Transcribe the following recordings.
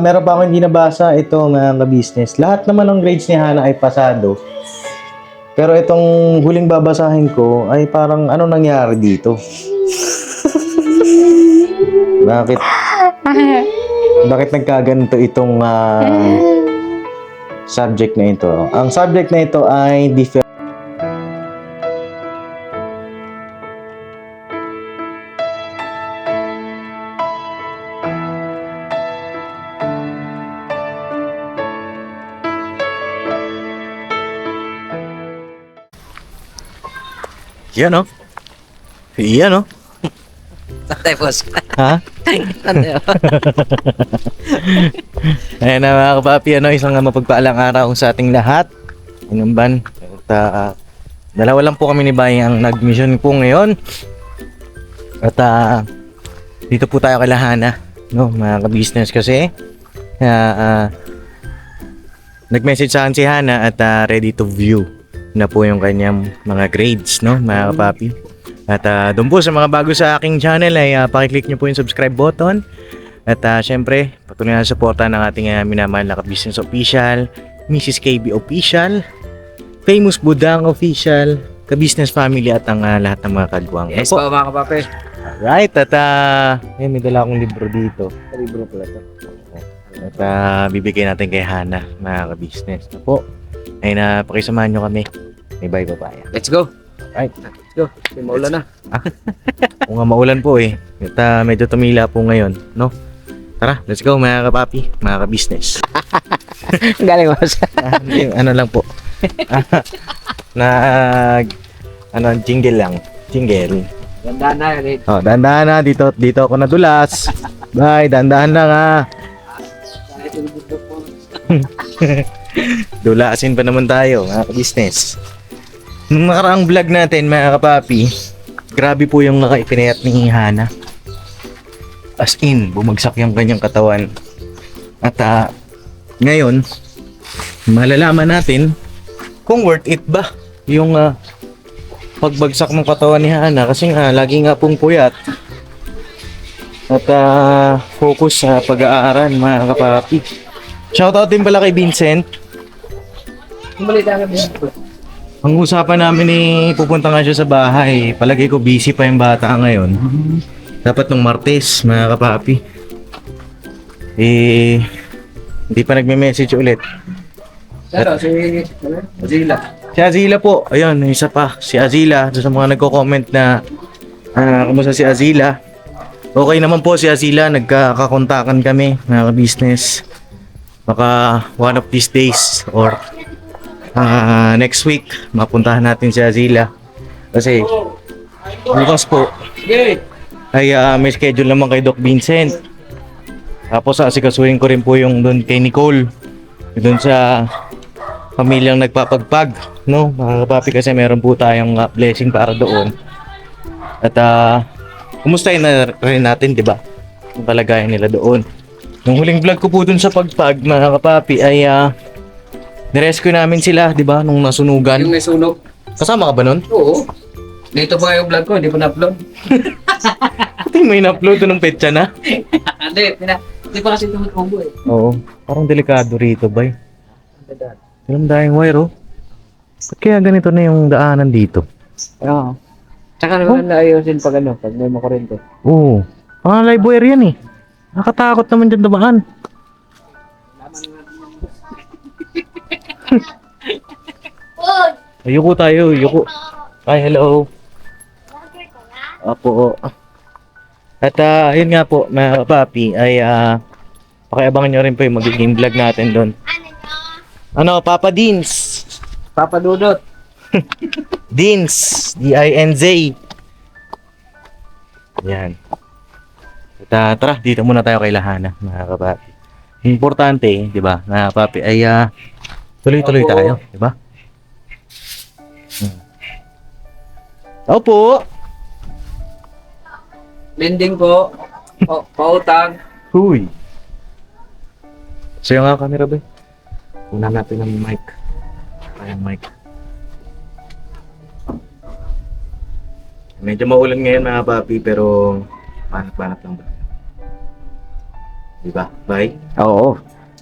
meron pa akong hindi nabasa ito mga ka-business. Lahat naman ng grades ni Hana ay pasado. Pero itong huling babasahin ko ay parang ano nangyari dito? Bakit? Bakit nagkaganito itong ah, subject na ito? Ang subject na ito ay different. Yan o. Yan o. Tapos, Ha? ano yun? Ayan na mga kapapi, ano, isang mapagpaalang araw sa ating lahat. Inumban. At ah, dalawa lang po kami ni Bay ang nag-mission po ngayon. At ah, dito po tayo kay Lahana, no, mga ka-business kasi. Kaya ah, nag-message sa akin si Hana at ah, ready to view na po yung kanyang mga grades, no, mga kapapi. At ah, doon po sa mga bago sa aking channel ay uh, pakiclick nyo po yung subscribe button. At uh, syempre, patuloy na suporta ng ating uh, minamahal na business official, Mrs. KB Official, Famous Budang Official, ka-business family at ang ah, lahat ng mga kagwang. Yes po? mga kapape. Right, at uh, may dala akong libro dito. Libro pala to. At ah, bibigay natin kay Hana, mga ka-business. Ano po? Ay na pakisamahan nyo kami. May bye papaya. Let's go. Right. Let's go. May maulan na. Kung nga maulan po eh. At ah, medyo tumila po ngayon, no? Tara, let's go mga kapapi, mga ka-business. Galing mo sa... Ah, ano lang po. Nag ano jingle lang. Jingle. Ganda na yun. Oh, dandahan na dito dito ako nadulas. Bye, dandahan lang ah. Dulasin pa naman tayo, mga business. Nung nakaraang vlog natin, mga kapapi, grabe po yung nakaipinayat ni Hana. As in, bumagsak yung kanyang katawan. At ah, ngayon, malalaman natin kung worth it ba yung ah, pagbagsak ng katawan ni Hana kasi nga lagi nga pong puyat at ah, focus sa pag-aaral mga kapapi. Shoutout din pala kay Vincent. Ang usapan namin ni pupunta nga siya sa bahay. Palagi ko busy pa yung bata ngayon. Dapat nung Martes, mga kapapi. Eh, hindi pa nagme-message ulit. Pero si... Ano? Zila. Si Azila po, ayun, isa pa. Si Azila, doon sa mga nagko-comment na ah, kumusta si Azila. Okay naman po si Azila, nagkakakontakan kami, mga business. Baka one of these days or ah, next week, mapuntahan natin si Azila. Kasi bukas po ay ah, may schedule naman kay Doc Vincent. Tapos asikasuhin ko rin po yung doon kay Nicole. Doon sa pamilyang nagpapagpag, no? Mga kapapi kasi meron po tayong ah, blessing para doon. At ah, kumustahin na rin natin, 'di ba? Ang kalagayan nila doon. Nung huling vlog ko po doon sa pagpag, mga kapapi, ay ah, nirescue namin sila, 'di ba? Nung Yung nasunugan. may sunog. Kasama ka ba nun? Oo. Dito pa yung vlog ko, hindi pa na-upload. Pati may na-upload nung petsa na. Hindi. Hindi pa kasi ito mag-combo eh. Oo. Parang delikado rito, bay. Alam dahil wire, oh. Ba't kaya ganito na yung daanan dito? Oo. Tsaka naman naayusin pag ano, pag may makurente. Oo. Mga live wire yan eh. Nakatakot naman dyan dumaan. Ayoko tayo, ayoko. Ay, hello. Apo. At ah, yun nga po, mga papi, ay ah, pakiabangan nyo rin po yung magiging vlog natin doon. Ano, Papa Deans? Papa Dudot. Deans, D-I-N-Z. Yan. At, ah, tara, dito muna tayo kay Lahana, mga kapapi. Importante, di ba, mga kapapi, ay ah, tuloy-tuloy tayo, di ba? Hmm. Opo! Lending po. Pa pautang. Huy! Sa'yo nga camera ba? Una natin ng mic. Ayang mic. Medyo maulan ngayon mga papi pero panat-panat lang ba? Di ba? Bye. Oo.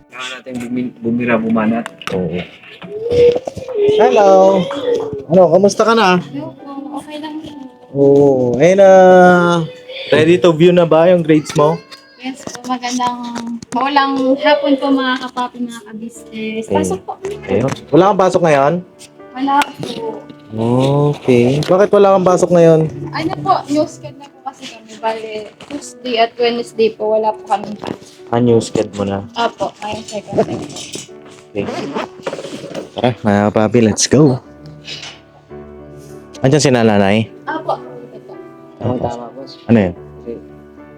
Kailangan natin bumi- bumira, bumanat. Oo. Hello! Ano, kamusta ka na? Okay lang po. Oo. Ayun na. ready to view na ba yung grades mo? Yes po, magandang maulang hapon po mga kapapi, mga kabisnes. Pasok po. Ayun. Wala kang pasok ngayon? Wala po. Okay. Bakit wala kang pasok ngayon? Ano po, news na po kasi kami. Bale, Tuesday at Wednesday po, wala po kami pa. Ah, new sked mo na. Apo, ay second time po. Okay. Tara, mga papi, let's go. Andiyan si nanay? Apo, ito po. Tama, tama, boss. Ano yun? Kasi,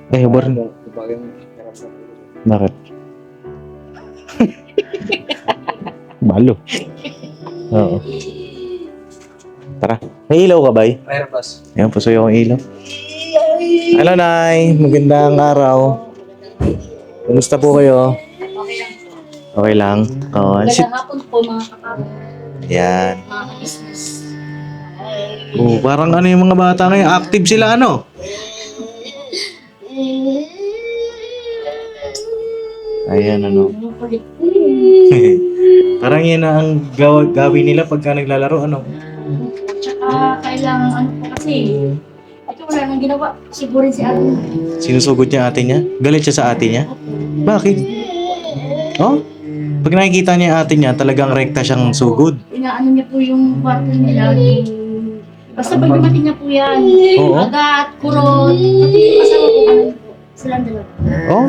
Eh, hubor. Yung- yung bagay mo, hirap sa puso. Bakit? Balo. Oo. Tara. May ilaw ka, bay? Mayroon, boss. Ayan, pusoy akong ilaw. Hello, Nay. Magandang araw. Kumusta po kayo? Okay lang po. Okay lang? Oh, Magandang hapon po mga kapapi, Yan. mga. Oh, parang ano yung mga bata ngayon, active sila ano? Ayan ano. Ano po parang yan na ang gaw- gawin nila pagka naglalaro ano. Tsaka kailangan ano po kasi, wala nang ginawa. Sigurin si Ate. Sinusugod niya ate niya. Galit siya sa ate niya. Bakit? Oh? Pag nakikita niya yung ate niya, talagang rekta siyang sugod. inaano niya po yung kwarto nila. yung- Basta pag dumating niya po yan, Oo. agat, kurot, pati yung asawa ko, ano po, silang dalawa. Oh?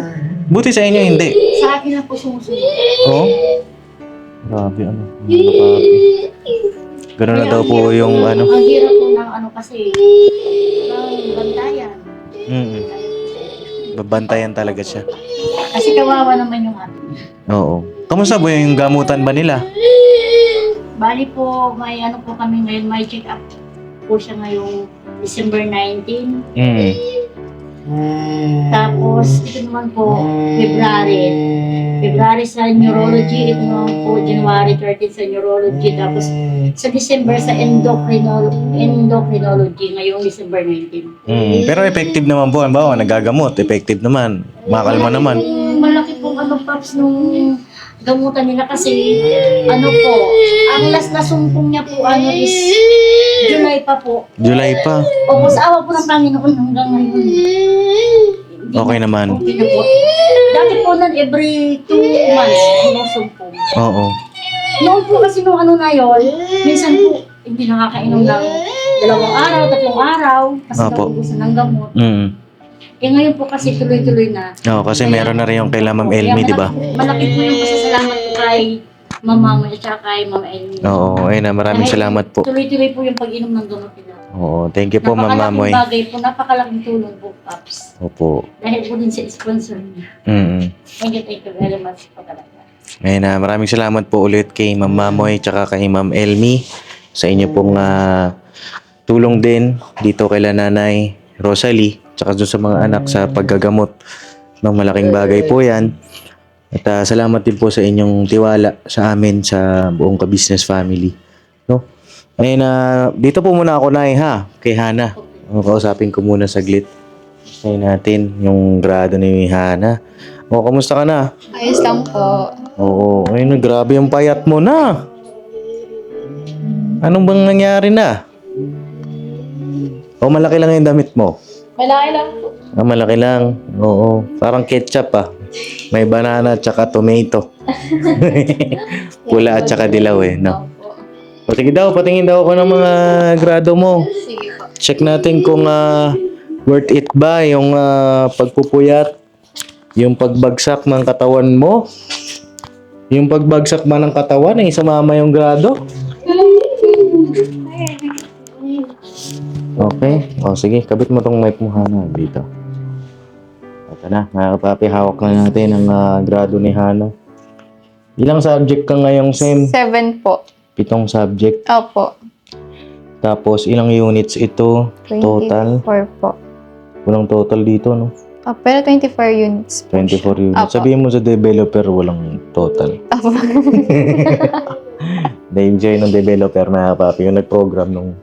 Buti sa inyo hindi. Sa akin na po sumusunod. Oh? Grabe ano. mga papi. Ganun na daw po yung ano. Ang hirap po ng ano kasi, ng bantayan. Mm Babantayan talaga siya. Kasi kawawa naman yung atin. Oo. Kamusta po yung gamutan ba nila? Bali po, may ano po kami ngayon, may check up po siya ngayong December 19. Mm. Tapos, ito naman po, February. February sa neurology, ito naman po, January 13 sa neurology. Tapos, sa December sa endocrinol endocrinology, ngayong December 19. Mm. Pero effective naman po. Halimbawa, nagagamot. Effective naman. Makalma naman. Malaki pong ano, Paps, nung gamutan nila kasi, ano po, ang last na sumpong niya po, ano, is July pa po. July pa. O sa awa po ng Panginoon hanggang ngayon. Hindi Okay naman. Okay na po. Dati po nun, every two months, sinusumpong. Oo. Noon po kasi nung ano na yon, minsan po, hindi nakakainom ng dalawang araw, tatlong araw, kasi naubusan ng gamot. Mm. Eh ngayon po kasi tuloy-tuloy na. Oo, kasi meron na rin yung kay Ma'am Kaya Elmi, di ba? malaki- Malaki po yung pasasalamat ko kay Mama Mama at saka kay Mama Elmi. Oo, ayun na. Maraming salamat po. Tuloy-tuloy po yung pag-inom ng gamot nila. Oo, thank you po, Ma'am Mamoy. Napakalaking bagay po, napakalaking tulong po, Paps. Opo. Dahil po din sa sponsor niya. Mm. Thank you, thank you very much po talaga. Ayun na, maraming salamat po ulit kay Ma'am Mamoy tsaka kay Ma'am Elmi sa inyo pong ah, tulong din dito kay Nanay Rosalie tsaka doon sa mga anak sa paggagamot ng malaking bagay po yan. At ah, salamat din po sa inyong tiwala sa amin sa buong ka-business family. No? Ayun na, dito po muna ako na ha, kay Hana. O, kausapin ko muna saglit. Ayun natin yung grado ni Hana. O, kamusta ka na? Ayos lang po. Oo, ay na grabe yung payat mo na. Anong bang nangyari na? O malaki lang yung damit mo? Malaki lang po. Ah, malaki lang. Oo, parang ketchup ah. May banana at saka tomato. Pula at saka dilaw eh, no? O sige daw, patingin daw ako ng mga grado mo. Sige po. Check natin kung ah, worth it ba yung ah, pagpupuyat, yung pagbagsak ng katawan mo, yung pagbagsak ba ng katawan ay sumama yung grado. Okay. O sige, kabit mo tong mic mo Hana dito. Ito na, mga kapapi, hawak na natin ang ah, grado ni Hana. Ilang subject ka ngayong SEM? Seven po. Pitong subject. Opo. Tapos ilang units ito? Total? 24 po. Walang total dito, no? Oh, pero 24 units po 24 siya. units. Apo. Sabihin mo sa developer, walang total. Opo. Na-enjoy ng developer na papi yung nag-program ng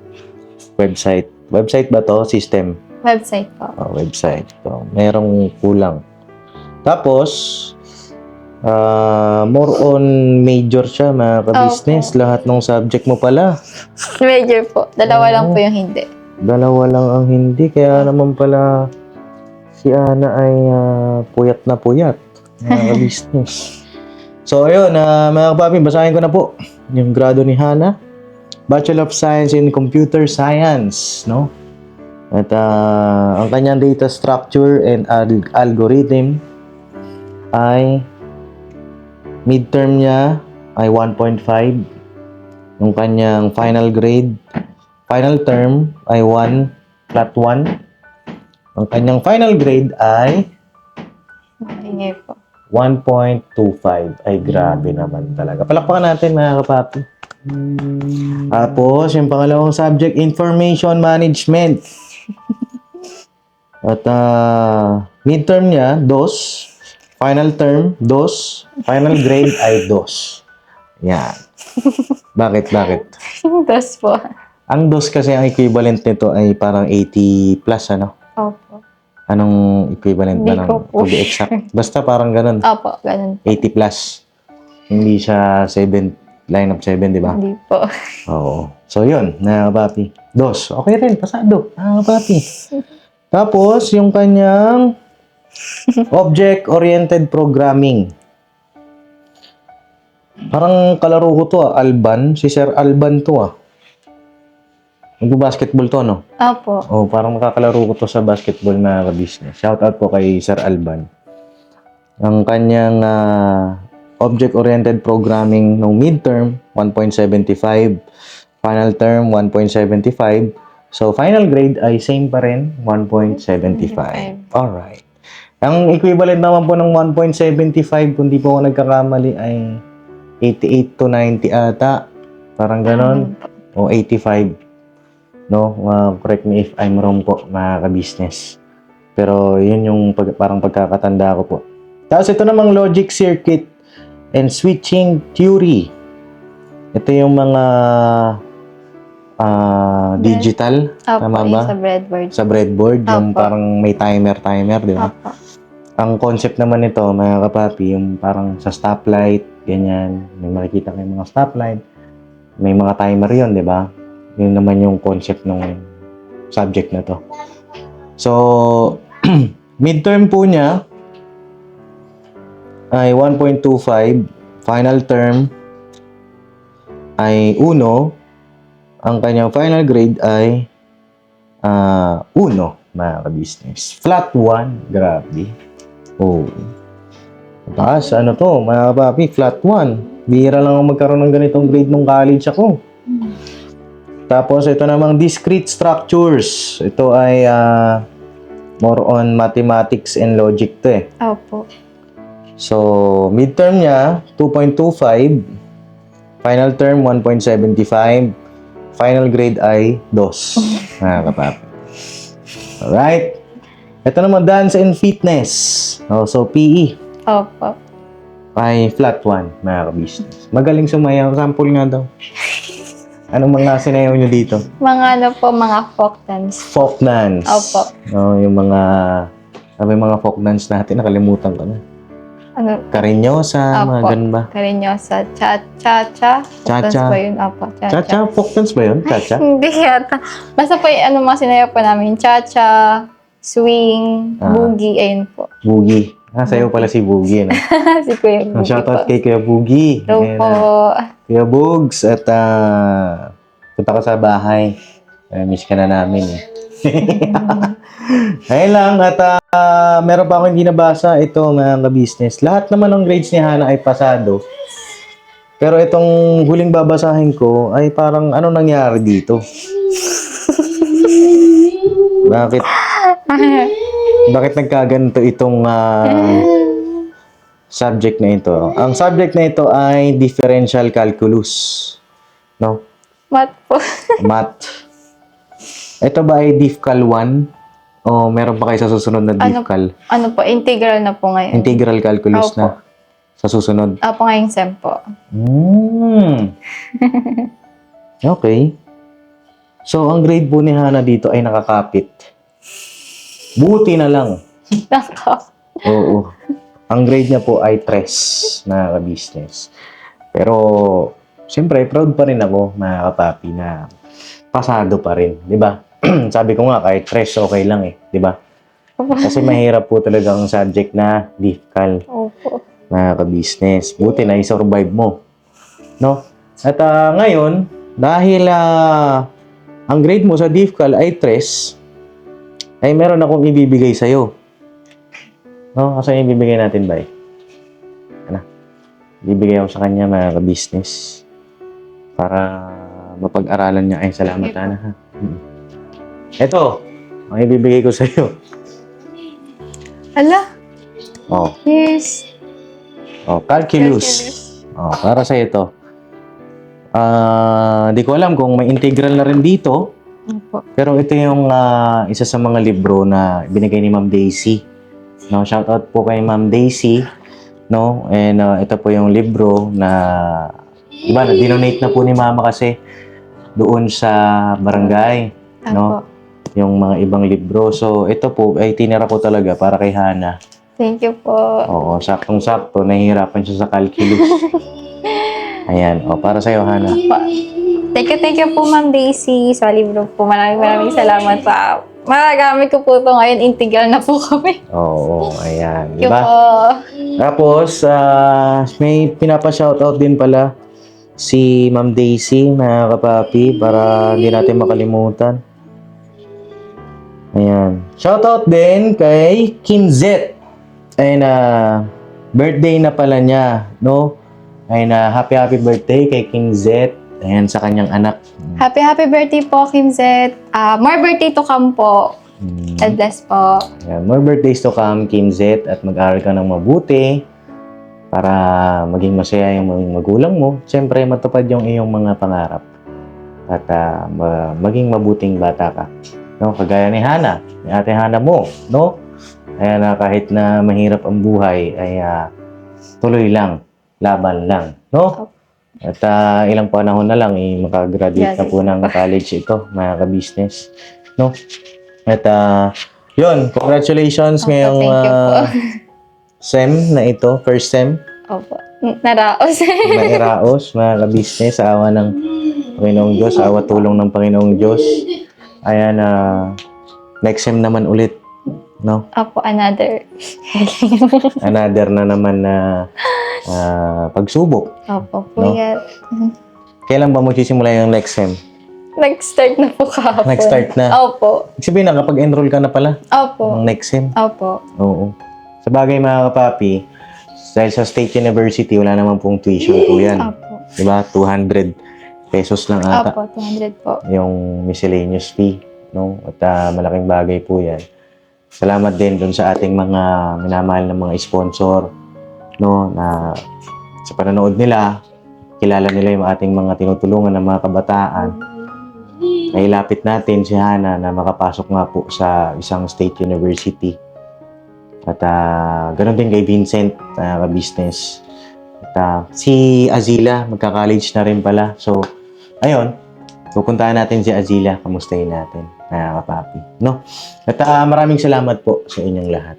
website. Website ba to? System. Website po. Oh, website. So, merong kulang. Tapos, ah, more on major siya, mga ka-business. Lahat ng subject mo pala. Major po. Dalawa lang po yung hindi. Dalawa lang ang hindi. Kaya naman pala si Ana ay ah, puyat na puyat. Mga ka-business. so, ayun, ah, mga kapapi, basahin ko na po yung grado ni Hana. Bachelor of Science in Computer Science, no? At ah, ang kanyang data structure and al- algorithm ay midterm niya ay 1.5. Yung kanyang final grade, final term ay 1, flat 1. Ang kanyang final grade ay Ingay po. 1.25. Ay, grabe naman talaga. Palakpakan natin, mga kapapi. Tapos, yung pangalawang subject, Information Management. At ah, midterm niya, DOS. Final term, DOS. Final grade ay DOS. Yan. Bakit, bakit? Dos po. Ang DOS kasi ang equivalent nito ay parang 80 plus, ano? Opo. Anong equivalent ba Hindi ng ko po to be exact? Basta parang ganun. Opo, ganun. 80 plus. Hindi siya 7, line of 7, di ba? Hindi po. Oo. So, yun, na papi. Dos. Okay rin, pasado. Ah, papi. Tapos, yung kanyang object-oriented programming. Parang kalaro ko to ah, Alban. Si Sir Alban to ah. Nag-basketball to, no? Opo. Oh, parang makakalaro ko to sa basketball na business. Shout out po kay Sir Alban. Ang kanyang ah, object-oriented programming ng midterm 1.75, final term 1.75. So final grade ay same pa rin 1.75. All right. Ang equivalent naman po ng 1.75 kung di po ako nagkakamali ay 88 to 90 ata. Parang ganon. O 85. No? Uh, correct me if I'm wrong po, mga ka-business. Pero yun yung pag, parang pagkakatanda ko po. Tapos ito namang logic circuit and switching theory. Ito yung mga ah, digital Opo, Tama yung ba? sa breadboard. sa breadboard, yung Opo. parang may timer-timer, di ba? Opo. Ang concept naman nito, mga kapapi, yung parang sa stoplight, ganyan, may makikita kayong mga stoplight, may mga timer yon di ba? Yun naman yung concept ng subject na to. So, midterm po niya ay 1.25, final term ay 1, ang kanyang final grade ay ah 1, mga ka-business. Flat 1, grabe. Oh. Taas, ano to, mga kapapi, flat 1. Bihira lang ang magkaroon ng ganitong grade nung college ako. Tapos, ito namang discrete structures. Ito ay ah, more on mathematics and logic to eh. Opo. So, midterm niya, 2.25. Final term, 1.75. Final grade ay 2. Mga kapapi. Alright. Ito naman, dance and fitness. Oh, so, PE Opo. ay flat 1, mga ka-business. Magaling sumayaw. Sample nga daw. Anong mga sinayaw nyo dito? Mga ano po, mga folk dance. Folk dance. Opo. Oh, yung mga... Sabi mga folk dance natin, nakalimutan ko na. Ano, Karinyosa, mga Opo. ganun ba? karinyosa, cha-cha-cha. Folk dance Cha-cha. ba yun? Opo, cha-cha. Cha-cha? Folk dance ba yun? Cha-cha? Hindi yata. Basta po yung ano mga sinayaw po namin, cha-cha, swing, Ah. boogie, ayun po. Boogie. Ah, sa'yo pala si Boogie. Ano? si Kuya Boogie Shoutout po. kay Kuya Boogie. Hello Ayan, po. ah. Kuya Boogs. At ah, punta ka sa bahay. Eh, miss ka na namin eh. Ayun lang. At ah, meron pa ako hindi nabasa. Ito mga ka-business. Lahat naman ng grades ni Hana ay pasado. Pero itong huling babasahin ko ay parang ano nangyari dito? Bakit bakit nagkaganito itong ah, subject na ito? Ang subject na ito ay differential calculus. No? Mat po. Math. Ito ba ay diffcal 1? O meron pa kayo sa susunod na Ano? diffcal? ano po, integral na po ngayon. Integral calculus Opo. na? Sa susunod? Opo, ngayong sem po. Hmm. okay. So, ang grade po ni Hana dito ay nakakapit. Buti na lang. Oo. Ang grade niya po ay 3 na business. Pero, siyempre, proud pa rin ako, mga kapapi, na pasado pa rin, di ba? Sabi ko nga, kahit 3, okay lang eh, di ba? Kasi mahirap po talaga ang subject na difficult Opo. mga ka-business. Buti na i-survive mo. No? At ah, ngayon, dahil ah, ang grade mo sa DIFCAL ay 3, ay meron akong ibibigay sa'yo. No? Kasi ibibigay natin ba eh? Ano? Ibibigay ako sa kanya mga ka-business. Para mapag-aralan niya. Ay, salamat, po. Ana. Ha? Ito, ang ibibigay ko sa'yo. Ala, Oh, yes. oh calculus. Oh, para sa ito. Ah, di ko alam kung may integral na rin dito, Opo. pero ito yung ah, isa sa mga libro na binigay ni Ma'am Daisy. No, shout out po kay Ma'am Daisy, no? And ah, ito po yung libro na iba na dinonate na po ni Mama kasi doon sa barangay, Opo. No? Yung mga ibang libro. So, ito po ay tinira ko talaga para kay Hana. Thank you po. Oo, saktong-sakto, nahihirapan siya sa calculus. Ayan, o para sa'yo, Hana. Pa. Thank you, thank you po, Ma'am Daisy. Sa libro po. Maraming maraming salamat pa. Magagamit ko po ito ngayon. Integral na po kami. Oo, ayan. Thank you Diba? po. Tapos, ah, may pinapa-shoutout din pala si Ma'am Daisy, mga kapapi, para hindi natin makalimutan. Ayan. Shoutout din kay Kim Z. Ayun na, birthday na pala niya, no? Ayun na, happy happy birthday kay Kim Z. Ayan, sa kanyang anak. Happy, happy birthday po, Kim Zet. Ah, more birthday to come po. Mm. God bless po. Ayan, more birthdays to come, Kim Z, at mag-aral ka ng mabuti para maging masaya yung mga magulang mo. Siyempre, matupad yung iyong mga pangarap at ma- maging mabuting bata ka. No? Kagaya ni Hana, ni ate Hana mo, no? Ayan na kahit na mahirap ang buhay, ay ah, tuloy lang, laban lang, no? At ah, ilang panahon na lang, eh, makagraduate na po ng college ito, mga ka-business, no? At ah, yun, congratulations Opo, ngayong thank you po. ah, SEM na ito, first SEM Opo. Naraos. na iraos, mga ka-business, awa ng Panginoong Diyos, awa tulong ng Panginoong Diyos. Ayan, ah, next SEM naman ulit, no? Opo, another. Another na naman na ah, pagsubok. Opo, po No? yan. Kailan ba magsisimula yung next SEM? Nag-start na po kahapon. Nag-start na? Opo. Ibig sabihin, nakapag-enroll ka na pala Opo. ng next SEM. Opo. Oo. Sa bagay mga kapapi, dahil sa State University, wala naman pong tuition po yan. Opo. Diba? 200 pesos lang ata Opo, 200 po. yung miscellaneous fee. No? At ah, malaking bagay po yan. Salamat din dun sa ating mga minamahal ng mga sponsor no na sa panonood nila kilala nila yung ating mga tinutulungan ng mga kabataan nailapit natin si Hana na makapasok nga po sa isang state university at ah, ganun din kay Vincent na business ah, si Azila magka-college na rin pala so ayun pupuntahan natin si Azila kamustahin natin na kapapi no at ah, maraming salamat po sa inyong lahat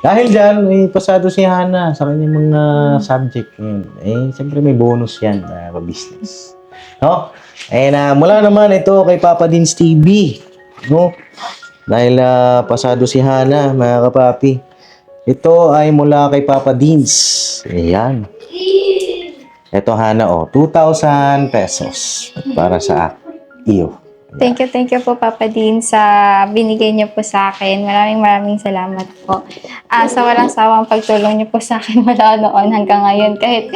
dahil dyan, may pasado si Hana sa kanyang mga subject ngayon. Eh, siyempre may bonus yan na business. No? Eh, na mula naman ito kay Papa Dins TV. No? Dahil ah, pasado si Hana, mga kapapi. Ito ay mula kay Papa Dins. Ayan. Ito, Hana, oh. 2,000 pesos para sa iyo. Thank you, thank you po Papa Dean sa binigay niyo po sa akin. Maraming maraming salamat po. Ah, sa walang sawang pagtulong niyo po sa akin mula noon hanggang ngayon. Kahit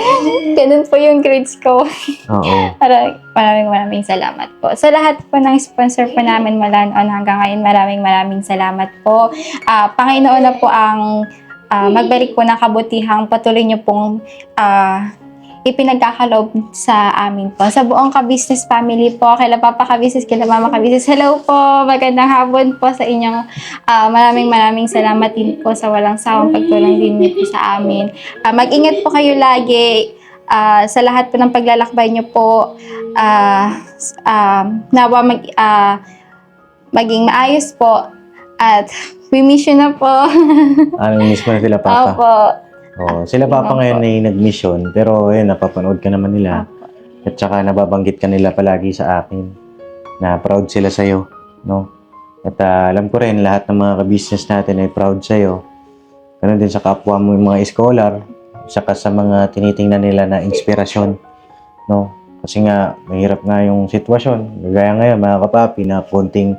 ganun po yung grades ko. Oo. Maraming, maraming maraming salamat po. Sa lahat po ng sponsor po namin mula noon hanggang ngayon, maraming maraming salamat po. Ah, Panginoon na po ang ah, magbalik po ng kabutihang patuloy niyo pong ah, ipinagkakaloob sa amin po. Sa buong ka-business family po, kay Papa ka-business, kay Mama ka-business. Hello po, magandang hapon po sa inyong ah, maraming maraming salamat din po sa walang sawang pagtulong din niyo po sa amin. Ah, mag-ingat po kayo lagi ah, sa lahat po ng paglalakbay niyo po. ah, s- ah, nawa mag, ah, maging maayos po at we miss you na po. Ano, miss mo na sila, Papa? Opo. Oh, sila papa Opo. ngayon ay nag-mission, pero ayun, napapanood ka naman nila. At saka nababanggit ka nila palagi sa akin na proud sila sa'yo, no? At ah, alam ko rin, lahat ng mga ka-business natin ay proud sa'yo. Ganun din sa kapwa mo yung mga scholar, saka sa mga tinitingnan nila na inspirasyon, no? Kasi nga, mahirap nga yung sitwasyon. Gaya ngayon, mga kapapi, na konting,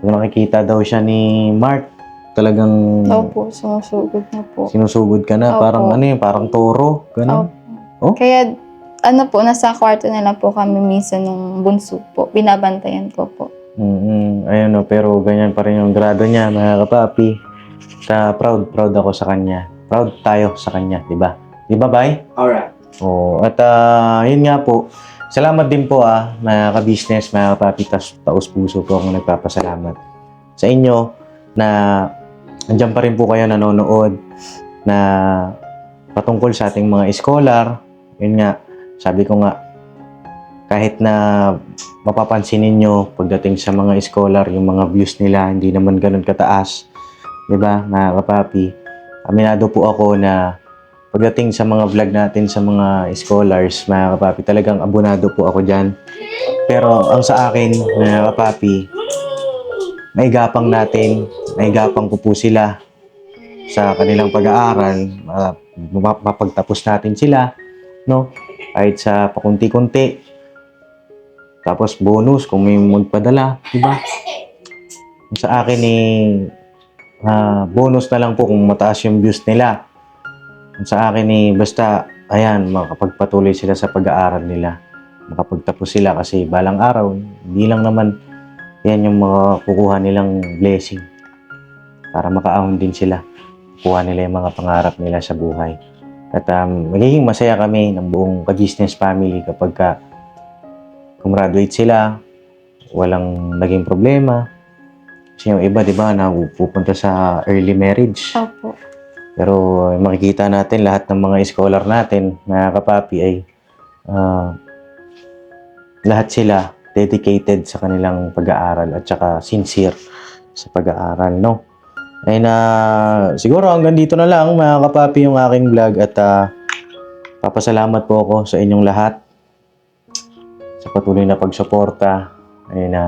kung nakikita daw siya ni Mark, talagang Opo, sumusugod na po. sinusugod ka na. Opo. Parang ano yun, parang toro. Ganun. Opo. Oh? Kaya, ano po, nasa kwarto na lang po kami minsan nung bunso po. Binabantayan ko po. mm Ayun o, pero ganyan pa rin yung grado niya, mga kapapi. Sa proud, proud ako sa kanya. Proud tayo sa kanya, di ba? Di ba, Bay? Alright. Oo. At ah, yun nga po. Salamat din po ah, mga ka-business, mga kapapi, taos puso po akong nagpapasalamat sa inyo na andyan pa rin po kayo nanonood na patungkol sa ating mga scholar. Yun nga, sabi ko nga, kahit na mapapansin ninyo pagdating sa mga scholar, yung mga views nila hindi naman ganun kataas. 'Di ba, mga kapapi? Aminado po ako na pagdating sa mga vlog natin sa mga scholars, mga kapapi, talagang abonado po ako dyan. Pero ang sa akin, mga kapapi, may gapang natin, may gapang ko po sila sa kanilang pag-aaral, uh, mapagtapos natin sila, no? Kahit sa pakunti-kunti. Tapos bonus kung may magpadala, di ba? Sa akin eh, ah, bonus na lang po kung mataas yung views nila. Sa akin eh, basta, ayan, makapagpatuloy sila sa pag-aaral nila. Makapagtapos sila kasi balang araw, hindi lang naman yan yung mga kukuha nilang blessing. Para makaahon din sila. Kuha nila yung mga pangarap nila sa buhay. At um, magiging masaya kami ng buong ka-business family kapag ka gumraduate sila, walang naging problema. Kasi yung iba, di ba, na pupunta sa early marriage. Opo. Pero eh, makikita natin lahat ng mga scholar natin, mga kapapi, ay ah, lahat sila dedicated sa kanilang pag-aaral at saka sincere sa pag-aaral, no? Ay na siguro hanggang dito na lang mga kapapi yung aking vlog at ah, papasalamat po ako sa inyong lahat sa patuloy na pagsuporta. Ay na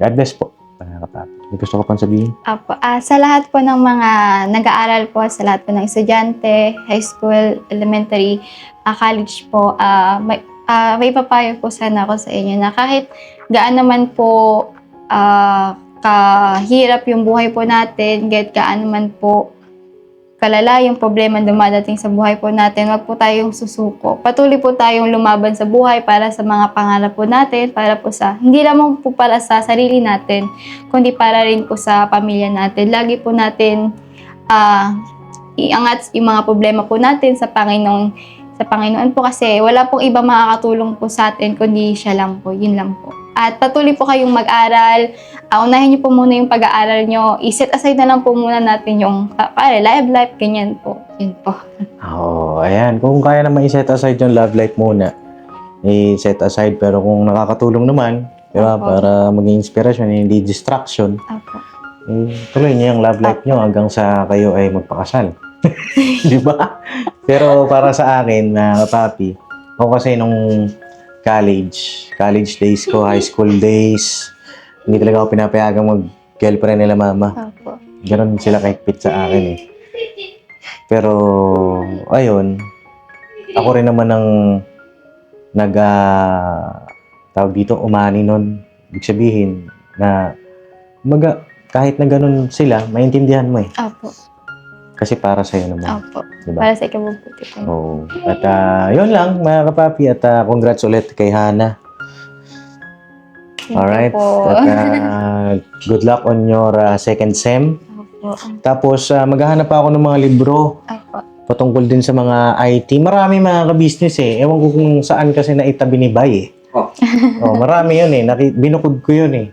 God bless po mga kapapi. May gusto ko pang sabihin? Apo. Ah, sa lahat po ng mga nag-aaral po, sa lahat po ng estudyante, high school, elementary, ah, college po, ah, may, ah, may papayo po sana ako sa inyo na kahit gaan naman po ah, kahirap yung buhay po natin, kahit gaan naman po kalala yung problema dumadating sa buhay po natin, wag po tayong susuko. Patuloy po tayong lumaban sa buhay para sa mga pangarap po natin, para po sa, hindi lamang po para sa sarili natin, kundi para rin po sa pamilya natin. Lagi po natin ah iangat yung mga problema po natin sa Panginoon sa Panginoon po kasi wala pong iba makakatulong po sa atin kundi siya lang po, yun lang po. At patuloy po kayong mag-aral. Ah, unahin niyo po muna yung pag-aaral niyo. I-set aside na lang po muna natin yung uh, pare, live life, ganyan po. Yun po. Oo, ayan. Kung kaya naman i-set aside yung love life muna, i-set aside. Pero kung nakakatulong naman, di ba, Opo. para maging inspiration, hindi distraction, Apo. eh, tuloy niyo yung love life nyo hanggang sa kayo ay magpakasal. di ba? Pero para sa akin, na papi, ako kasi nung college, college days ko, high school days, hindi talaga ako pinapayagang mag-girlfriend nila mama. Apo. Ganon sila kahigpit sa akin eh. Pero, ayun, ako rin naman ang nag, ah, tawag dito, umani nun. Ibig sabihin na, maga, kahit na ganun sila, maintindihan mo eh. Apo. Kasi para sa'yo naman. Apo. Diba? Para sa ikabubuti po. Oo. At ah, yun lang, mga kapapi. At ah, congrats ulit kay Hana. Alright. At ah, good luck on your ah, second sem. Apo. Tapos, ah, maghahanap pa ako ng mga libro. Apo. patungkol din sa mga IT. Marami mga ka-business eh. Ewan ko kung saan kasi naitabi ni Bay eh. Oh. oh, marami yun eh. Naki- binukod ko yun eh.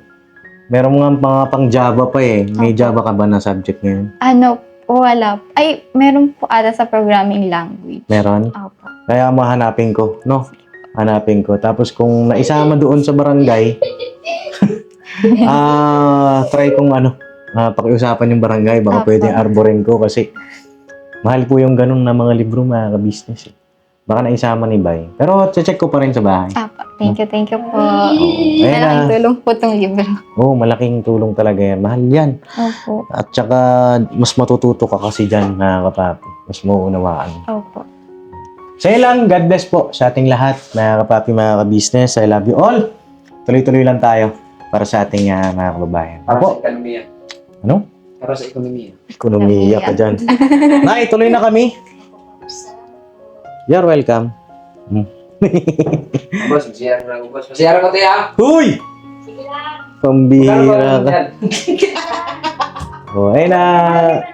Meron mga mga pang Java pa eh. May. Java ka ba na subject ngayon? Ano wala. Ay, meron po ata sa programming language. Meron? Apo. Kaya mahanapin ko, no? Hanapin ko. Tapos kung naisama doon sa barangay, ah, try kong ano, ah, pakiusapan yung barangay. Baka Apo. pwedeng arborin ko kasi Mahal po yung ganun na mga libro mga ka-business eh. Baka naisama ni Bay. Pero check ko pa rin sa bahay. Apa, thank you, thank you po. Ayan Malaking na. tulong po itong libro. Oo, oh, malaking tulong talaga yan. Mahal yan. Opo. At saka, mas matututo ka kasi dyan, mga kapapi. Mas mauunawaan. Opo. Yun lang, God bless po sa ating lahat, mga kapapi, mga ka-business. I love you all. Tuloy-tuloy lang tayo para sa ating ah, mga kababayan. Para Apo, sa ekonomiya. Ano? Para sa ekonomiya. ekonomiya ka dyan. Nay, tuloy na kami. You're welcome. Boss, masiyara na ako, boss. Masiyara ko tayo, ah. Huy! Sige lang. Pambira ka. Oh, ayun na.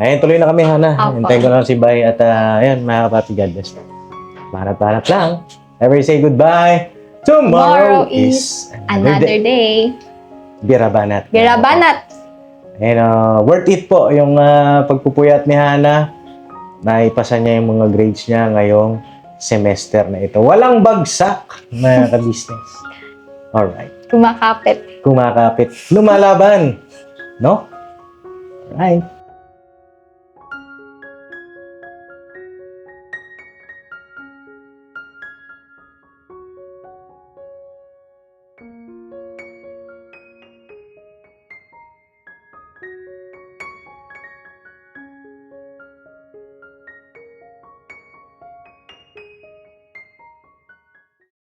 Ayun, tuloy na kami, Hana. Hintayin ko lang si Bay at uh, ayun, mga kapapi, God bless. Banat-banat lang. Ever say goodbye. Tomorrow, Tomorrow is, Another day. Birabanat. Birabanat. And uh, worth it po yung uh, pagpupuyat ni Hana. Naipasa niya yung mga grades niya ngayong semester na ito. Walang bagsak, mga ka-business. Alright. Kumakapit. Kumakapit. Lumalaban. No? Alright.